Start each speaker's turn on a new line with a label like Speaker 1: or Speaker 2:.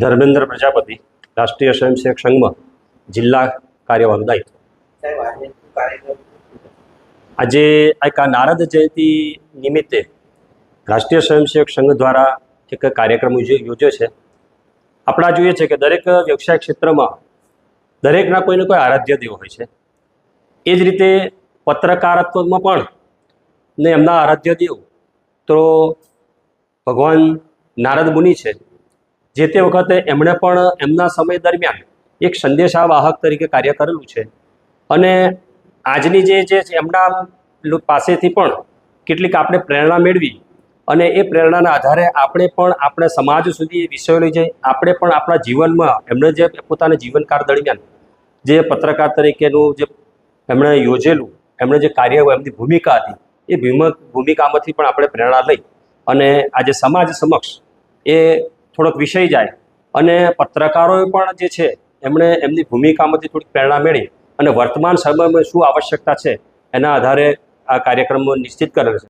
Speaker 1: ધર્મેન્દ્ર પ્રજાપતિ રાષ્ટ્રીય સ્વયંસેવક સંઘમાં જિલ્લા કાર્યવાહક દાયિત્વ.
Speaker 2: આજે
Speaker 1: આ નારદ જયંતિ નિમિત્તે રાષ્ટ્રીય સ્વયંસેવક સંઘ દ્વારા એક કાર્યક્રમ યોજ- યોજ્યો છે. આપણા જોઈએ છે કે દરેક વ્યવસાય ક્ષેત્રમાં દરેકના કોઈને કોઈ આરાધ્ય દેવ હોય છે. એ જ રીતે પત્રકારત્વમાં પણ ને એમના આરાધ્ય દેવ તો ભગવાન નારદ મુનિ છે. જે તે વખતે એમણે પણ એમના સમય દરમિયાન એક સંદેશાવાહક તરીકે કાર્ય કરેલું છે. અને આજની જે જે એમના પાસેથી પણ કેટલીક આપણે પ્રેરણા મેળવી અને એ પ્રેરણાના આધારે આપણે પણ આપણે સમાજ સુધી એ વિષયો લઈ જઈ, આપણે પણ આપણા જીવનમાં એમણે જે પોતાના જીવનકાળ દરમિયાન જે પત્રકાર તરીકેનું જે એમણે યોજેલું, એમણે જે કાર્ય એમની ભૂમિકા હતી, એ ભૂમિ- ભૂમિકામાંથી પણ આપણે પ્રેરણા લઈ અને આજે સમાજ સમક્ષ એ થોડોક વિષય જાય. અને પત્રકારોએ પણ જે છે, એમણે એમની ભૂમિકામાંથી થોડીક પ્રેરણા મેળવી. અને વર્તમાન સમયમાં શું આવશ્યકતા છે, એના આધારે આ કાર્યક્રમ નિશ્ચિત કરેલ છે.